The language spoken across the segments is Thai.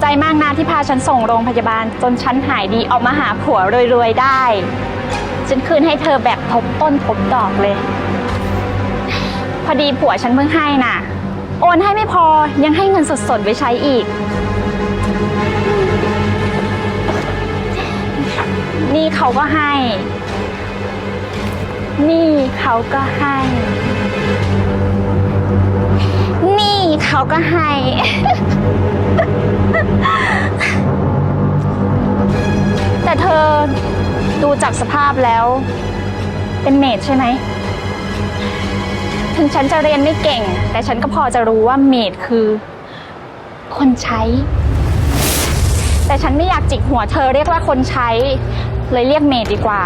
ใจมากนะที่พาฉันส่งโรงพยาบาล จนฉันหายดีออกมาหาผัวรวยๆได้ ฉันคืนให้เธอแบบทบต้นทบดอกเลย พอดีผัวฉันเพิ่งให้น่ะ โอนให้ไม่พอยังให้เงินสดๆไว้ใช้อีก นี่เขาก็ให้ นี่เขาก็ให้ เขาก็ให้ แต่เธอดูจากสภาพแล้ว เป็นเมดใช่ไหม ถึงฉันจะเรียนไม่เก่ง แต่ฉันก็พอจะรู้ว่าเมดคือ คนใช้ แต่ฉันไม่อยากจิกหัวเธอเรียกว่าคนใช้ เลยเรียกเมดดีกว่า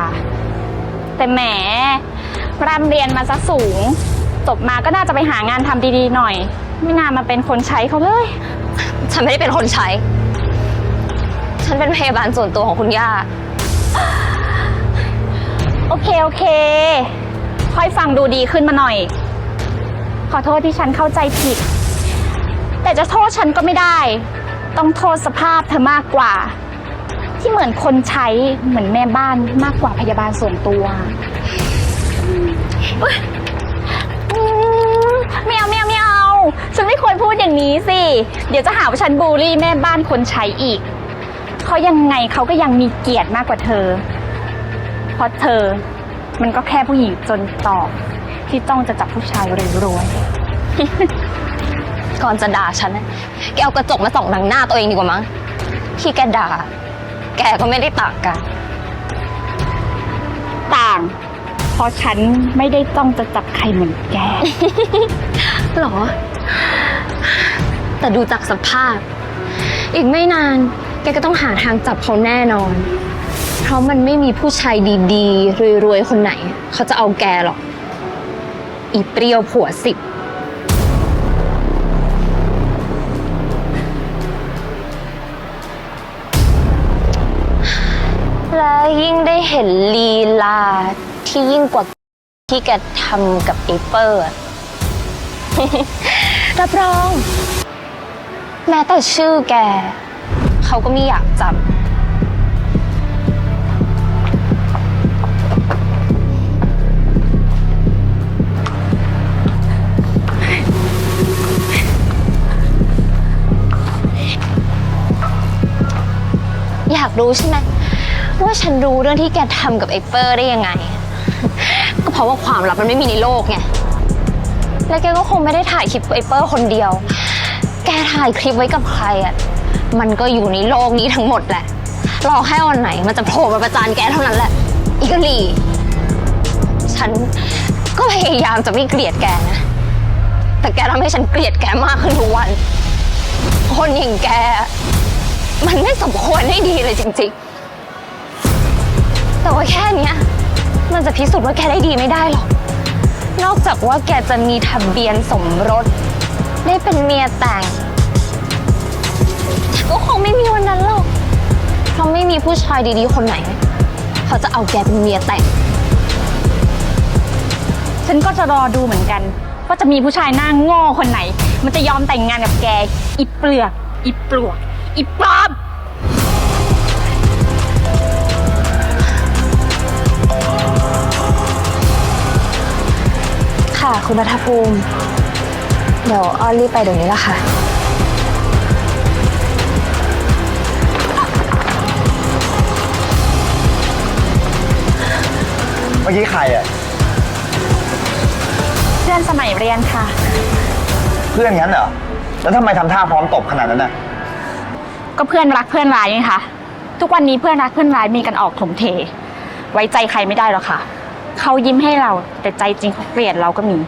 แต่แหมร่ำเรียนมาซะสูง จบมาก็น่าจะไปหางานทำดีๆหน่อย ไม่น่ามาเป็นคนใช้เขาเลย ฉันไม่ได้เป็นคนใช้ ฉันเป็นพยาบาลส่วนตัวของคุณย่า โอเค โอเค ค่อยฟังดูดีขึ้นมาหน่อย ขอโทษที่ฉันเข้าใจผิด แต่จะโทษฉันก็ไม่ได้ ต้องโทษสภาพเธอมากกว่า ที่เหมือนคนใช้เหมือนแม่บ้านมากกว่าพยาบาลส่วนตัว ฉันไม่ควรพูดอย่างนี้สิ เดี๋ยวจะหาว่าฉันบูลลี่แม่บ้านคนใช้อีก เขายังไงเขาก็ยังมีเกียรติมากกว่าเธอ เพราะเธอ มันก็แค่ผู้หญิงจนตอกที่ต้องจะจับผู้ชายรวยก่อนจะด่าฉันนะแกเอากระจกมาส่องหนังหน้าตัวเองดีกว่ามั้ง ที่แกด่า แกก็ไม่ได้ต่างกัน ต่าง เพราะฉันไม่ได้ต้องจะจับใครเหมือนแก หรอ แต่ดูจากสภาพ อีกไม่นาน แกก็ต้องหาทางจับเขาแน่นอน เพราะมันไม่มีผู้ชายดีๆ รวยๆ คนไหน เขาจะเอาแกหรอก อีเปรี้ยวผัวสิบและยิ่งได้เห็นลีลาที่ยิ่งกว่าที่แกทำกับไอเปอร์ รับรอง แม้แต่ชื่อแก เขาก็ไม่อยากจำอยากรู้ใช่ไหมว่าฉันรู้เรื่องที่แกทำกับไอเปอร์ได้ยังไง ก็เพราะว่าความลับมันไม่มีในโลกไง แล้วแกก็คงไม่ได้ถ่ายคลิปไอเปอร์คนเดียว แกถ่ายคลิปไว้กับใครอะ มันก็อยู่ในโลกนี้ทั้งหมดแหละ รอแค่วันไหนมันจะโผล่มาประจานแกเท่านั้นแหละ อีกลีฉันก็พยายามจะไม่เกลียดแกนะ แต่แกทำให้ฉันเกลียดแกมากขึ้นทุกวัน คนอย่างแก มันไม่สมควรได้ดีเลยจริง ๆ แต่ว่าแค่นี้มันจะพิสูจน์ว่าแกได้ดีไม่ได้หรอก นอกจากว่าแกจะมีทะเบียนสมรส ได้เป็นเมียแต่งก็คงไม่มีวันนั้นหรอกเพราะไม่มีผู้ชายดีๆคนไหน เขาจะเอาแกเป็นเมียแต่ง ฉันก็จะรอดูเหมือนกันว่าจะมีผู้ชายหน้าโง่คนไหน มันจะยอมแต่งงานกับแก อีเปลือก อีปลวก อีปลอม ค่ะคุณรัฐภูมิ เดี๋ยวอ้อนรีบไปเดี๋ยวนี้ละค่ะ เมื่อกี้ใครอะ เพื่อนสมัยเรียนค่ะ เพื่อนงั้นเหรอ แล้วทำไมทำท่าพร้อมตบขนาดนั้นน่ะ ก็เพื่อนรักเพื่อนร้ายไงคะทุกวันนี้เพื่อนรักเพื่อนร้ายมีกันออกถมเท ไว้ใจใครไม่ได้หรอกค่ะ เขายิ้มให้เราแต่ใจจริงเขาเกลียดเราก็มี